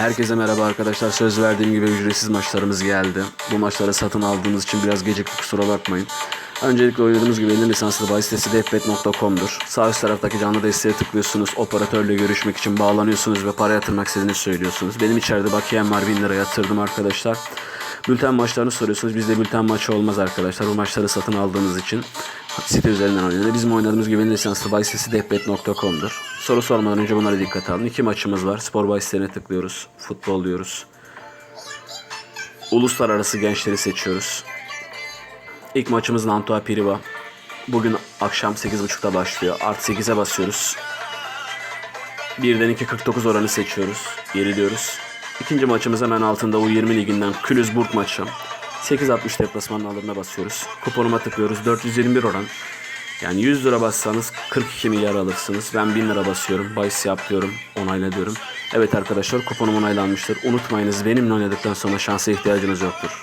Herkese merhaba arkadaşlar. Söz verdiğim gibi ücretsiz maçlarımız geldi. Bu maçları satın aldığımız için biraz gecikti kusura bakmayın. Öncelikle oynadığımız gibi elin lisanslı bahis sitesi defbet.com'dur. Sağ üst taraftaki canlı desteğe tıklıyorsunuz. Operatörle görüşmek için bağlanıyorsunuz ve para yatırmak istediğinizi söylüyorsunuz. Benim içeride bakiyem var 1000 lira yatırdım arkadaşlar. Bülten maçlarını soruyorsunuz. Bizde bülten maçı olmaz arkadaşlar. Bu maçları satın aldığınız için site üzerinden oynanıyor. Bizim oynadığımız elin lisanslı bahis sitesi defbet.com'dur. Soru sormadan önce bunlara dikkat alın. İki maçımız var. Spor bahislerine tıklıyoruz. Futbol diyoruz. Uluslararası gençleri seçiyoruz. İlk maçımız Nantua Piriva. Bugün akşam 8.30'da başlıyor. Artı 8'e basıyoruz. Birden 2.49 oranı seçiyoruz. Geriliyoruz. İkinci maçımız hemen altında U20 liginden Külüzburg maçı. 8.60 deplasmanın alırına basıyoruz. Kuponuma tıklıyoruz. 421 oran. Yani 100 lira bassanız 42 milyar alırsınız. Ben 1000 lira basıyorum. Bahis yap diyorum. Onayla diyorum. Evet arkadaşlar kuponum onaylanmıştır. Unutmayınız benimle oynadıktan sonra şansa ihtiyacınız yoktur.